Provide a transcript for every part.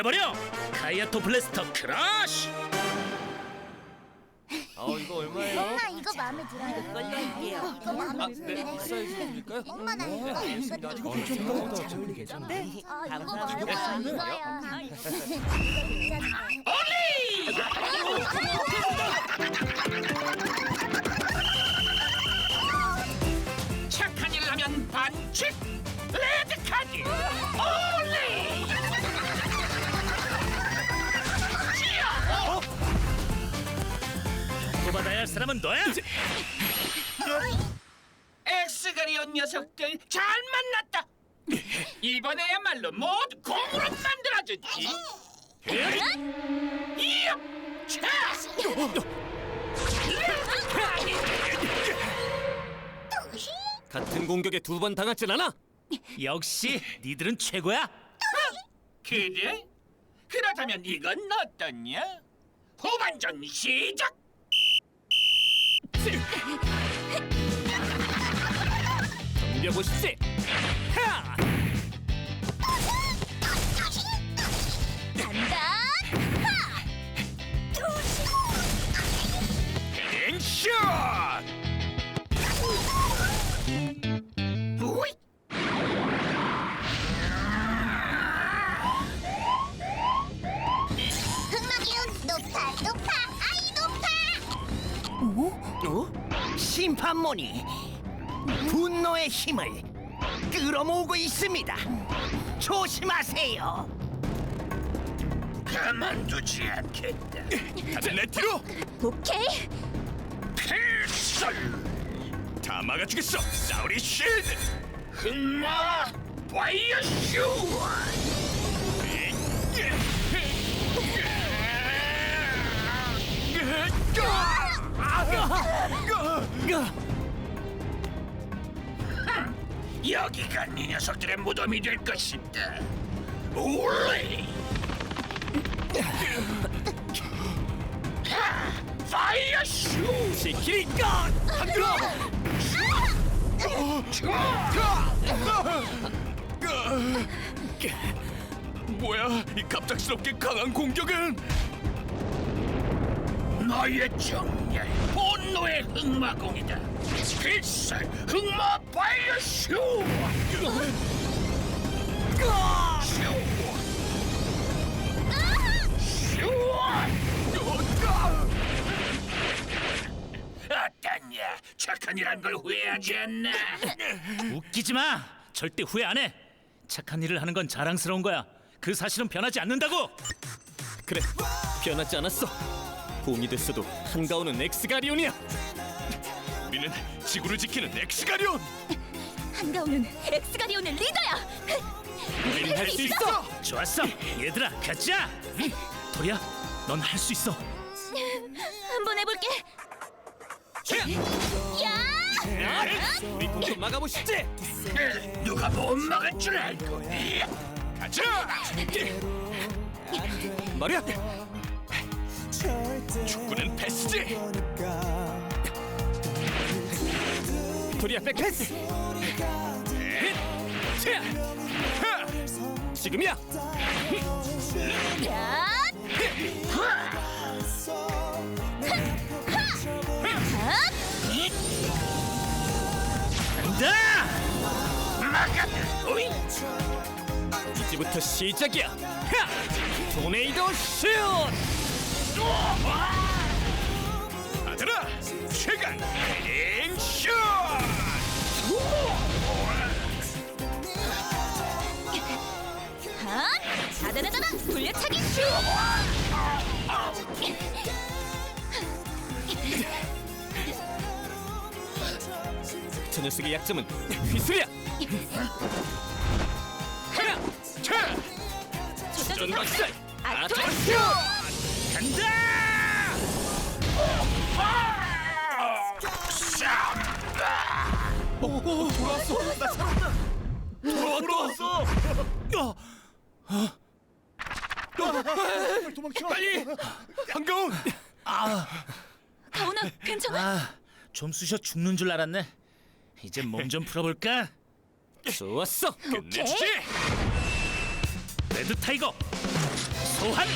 날려버려! 카이아토 블래스터 크러쉬! 어 이거 얼마예요? 엄마 이거 마음에 들어요. 걸릴게요. 이거 마음에 아, 네. 드는데. 사이즈 드릴까요? 엄마 나 이거 알겠습니다. 이거 이거 이거 좀 이거 더잘잘 어울리겠는데? 아 이거 감사합니다. 말고 이거야. 착한 사람은 너야! 엑스가리온 녀석들 잘 만났다! 이번에야말로 모두 공으로 만들어주지! 이야! 차! 같은 공격에 두 번 당하진 않아. 역시 니들은 최고야! 그래? 그렇다면 이건 어떠냐? 후반전 시작! 덤벼보시지. 하! 간다. 심판몬이 분노의 힘을 끌어모으고 있습니다. 조심하세요. 가만두지 않겠다. 다들 내 뒤로! 오케이. 필살! 다 막아주겠어! 사우리 쉴드! 흑마 파이어 슈! 여기가 네 녀석들의 무덤이 될 것이다. 올레! 하! 파이어 슈! 지키니까 한글어. 뭐야 이 갑작스럽게 강한 공격은 너의 정렬 흑마공이다. 필살 흑마 파이어 슈! 슈! 슈! 어떠냐? 착한 일 한 걸 후회하지 않나? 웃기지 마! 절대 후회 안 해! 착한 일을 하는 건 자랑스러운 거야. 그 사실은 변하지 않는다고! 그래 변하지 않았어. 봄이 됐어도 한가운은 엑스가리온이야. 우리는 지구를 지키는 엑스가리온 한가운은 엑스가리온의 리더야. 우리는 할수 있어. 좋았어 얘들아 가자 응? 도리야 넌 할 수 있어 한번 해볼게. 야! 우리 공격 막아보시지. 누가 못 막을 줄 알고 가자 말이야. 축구는 패스지 도리야 백패스. 지금이야. 야! 간다 이제부터 시작이야. 하! 토네이도 슛. 아들아 최강 앵슛 아! 다다다다다 돌려차기 슈! 저 녀석의 약점은 휘슬이야. 하나, 차, 전 박살, 아토 슛. 간다! 돌아왔어. 빨리 한가운 가온아. 괜찮아? 아 좀 쑤셔 죽는 줄 알았네. 이제 몸 좀 풀어볼까? 좋았어. 끝내주지. 레드 타이거. 소환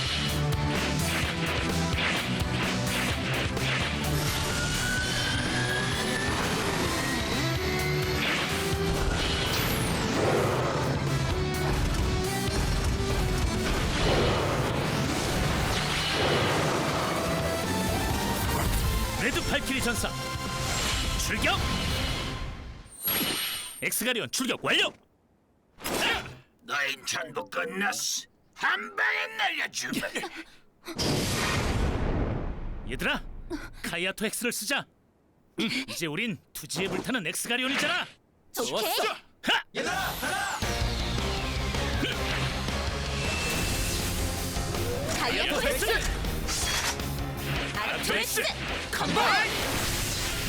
팔키리 전사 출격 엑스가리온 출격 완료 너희 전부 끝났어. 한 방에 날려주마. 얘들아 카이아토 엑스를 쓰자 응, 이제 우린 투지에 불타는 엑스가리온이잖아 오케이. 하! 다이어트 엑스. 아트렉스. 컴온.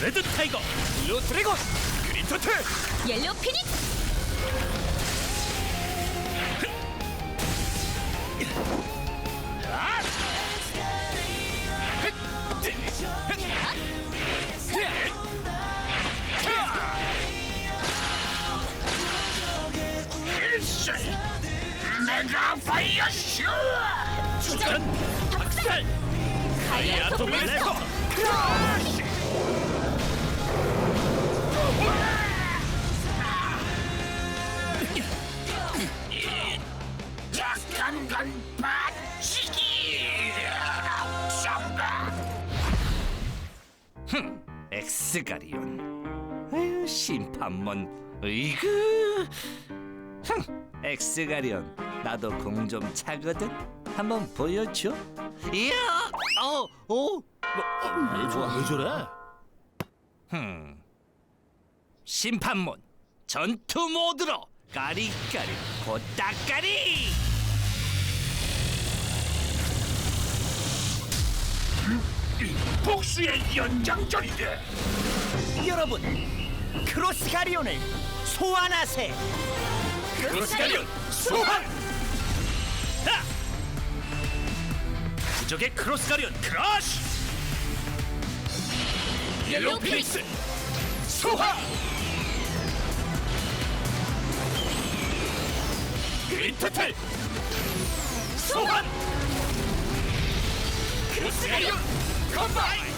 레드 타이거 블루 드래곤 그린 터틀 옐로우 피닉스. 메가 파이어 슈. 주전 박살 엑스가리온. 아유 심판몬 으이그. 흥 엑스가리온. 나도 공 좀 차거든. 한번 보여줘. 이야 어 어 왜 좋아 왜 저래 흠 심판몬 전투 모드로 까리까리 고따까리 복수의 연장전이다. 여러분, 크로스 가리온을 소환하세요. 크로스가리온 소환 하! 부적의 크로스 가리온 크러쉬! 옐로우 피닉스! 소환 그린 터틀! 소환! 크로스 가리온 컴바인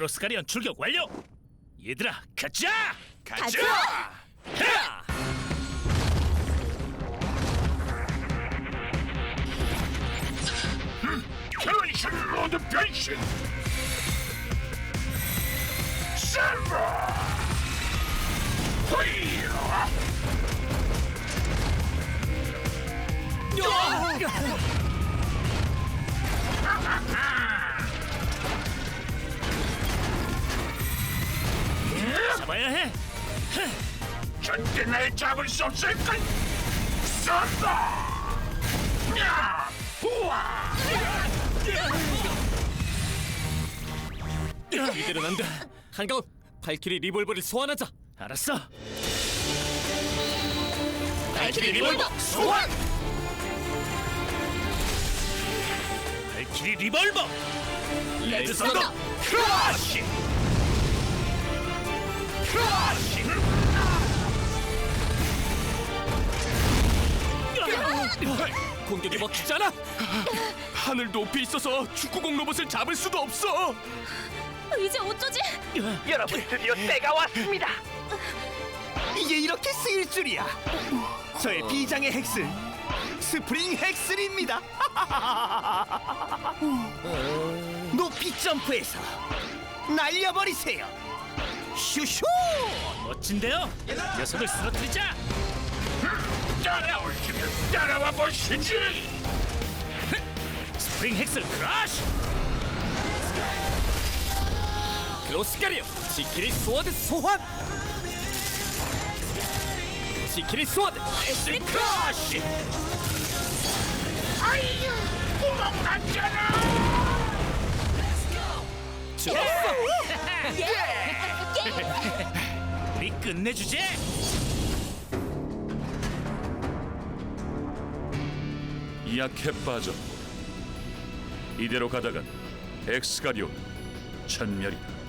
크로스가리온 출격 완료 얘들아 가자 가자. 하! 변신 모두 변신. 셀바. 호이로. 잡아야 해. 절대 날 잡을 수 없을 걸. 쏜다. 야! 우와! 이대로는 안돼 한가운 발키리 리볼버를 소환하자. 알았어. 발키리 리볼버 소환! 발키리 리볼버! 레드 선더 크러쉬 공격이 먹히잖아 하늘 높이 있어서 축구공 로봇을 잡을 수도 없어 이제 어쩌지? 여러분, 드디어 때가 왔습니다. 이게 이렇게 쓰일 줄이야. 저의 비장의 헥스, 스프링 헥슬입니다. 높이 점프해서 날려버리세요. 슈슈! 멋진데요? 녀석을 쓰러뜨리자! 따라올 테면 따라와 보시지. 스프링 헥슬 크러쉬! 크로스가리온 지키리 스워드 소환! 지키리 스워드 엑스 크러쉬! 아이유, 구멍 났잖아. 좋았어 우리 끝내주지 약해 빠져 이대로 가다간 엑스가리온 천멸이다.